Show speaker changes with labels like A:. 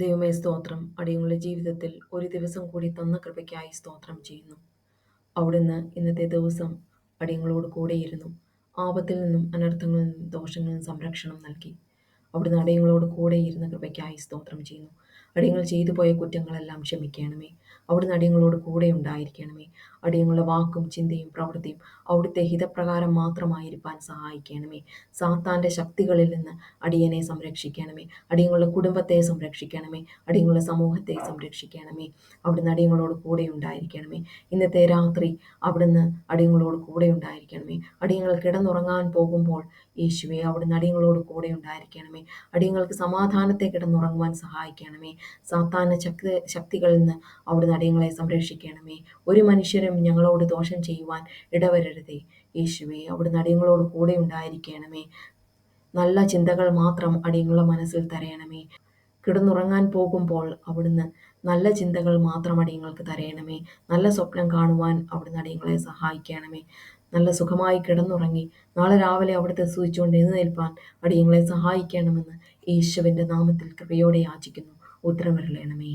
A: ദൈവമേ സ്തോത്രം. അടിയങ്ങളുടെ ജീവിതത്തിൽ ഒരു ദിവസം കൂടി തന്ന കൃപയ്ക്കായി സ്തോത്രം ചെയ്യുന്നു. അവിടുന്ന് ഇന്നത്തെ ദിവസം അടിയങ്ങളോട് കൂടെയിരുന്നു. ആപത്തിൽ നിന്നും അനർത്ഥങ്ങളിൽ നിന്നും ദോഷങ്ങളിൽ നിന്നും സംരക്ഷണം നൽകി. അവിടുന്ന് അടയങ്ങളോട് കൂടെ ഇരുന്ന കൃപയ്ക്കായി സ്തോത്രം ചെയ്യുന്നു. അടിയങ്ങൾ ചെയ്തു പോയ കുറ്റങ്ങളെല്ലാം ക്ഷമിക്കണമേ. അവിടുന്ന് അടിയങ്ങളോട് കൂടെ ഉണ്ടായിരിക്കണമേ. അടിയങ്ങളുടെ വാക്കും ചിന്തയും പ്രവൃത്തിയും അവിടുത്തെ ഹിതപ്രകാരം മാത്രമായിരിക്കാൻ സഹായിക്കണമേ. സാത്താന്റെ ശക്തികളിൽ നിന്ന് അടിയനെ സംരക്ഷിക്കണമേ. അടിയങ്ങളുടെ കുടുംബത്തെ സംരക്ഷിക്കണമേ. അടിയങ്ങളുടെ സമൂഹത്തെ സംരക്ഷിക്കണമേ. അവിടുന്ന് അടിയങ്ങളോട് കൂടെ ഉണ്ടായിരിക്കണമേ. ഇന്നത്തെ രാത്രി അവിടുന്ന് അടിയങ്ങളോട് കൂടെ ഉണ്ടായിരിക്കണമേ. അടിയങ്ങൾ കിടന്നുറങ്ങാൻ പോകുമ്പോൾ യേശുവെ അവിടുന്ന് അടിയങ്ങളോട് കൂടെ ഉണ്ടായിരിക്കണമേ. അടിയങ്ങൾക്ക് സമാധാനത്തെ കിടന്നുറങ്ങുവാൻ സഹായിക്കണമേ. സാത്താന ശക്തി ശക്തികളിൽ നിന്ന് അവിടുന്ന് അടിയങ്ങളെ സംരക്ഷിക്കണമേ. ഒരു മനുഷ്യരും ഞങ്ങളോട് ദോഷം ചെയ്യുവാൻ ഇടവരരുതേ. യേശുവേ അവിടുന്ന് അടിയങ്ങളോട് കൂടെ ഉണ്ടായിരിക്കണമേ. നല്ല ചിന്തകൾ മാത്രം അടിയങ്ങളുടെ മനസ്സിൽ തരയണമേ. കിടന്നുറങ്ങാൻ പോകുമ്പോൾ അവിടുന്ന് നല്ല ചിന്തകൾ മാത്രം അടിയങ്ങൾക്ക് തരയണമേ. നല്ല സ്വപ്നം കാണുവാൻ അവിടുന്ന് അടിയങ്ങളെ സഹായിക്കണമേ. നല്ല സുഖമായി കിടന്നുറങ്ങി. നാളെ രാവിലെ അവിടുത്തെ സൂചിച്ചുകൊണ്ട് എഴുന്നേൽപ്പാൻ അടിയങ്ങളെ സഹായിക്കണമെന്ന് യേശുവിന്റെ നാമത്തിൽ കൃപയോടെ യാചിക്കുന്നു. ഉത്തരവരളയണമേ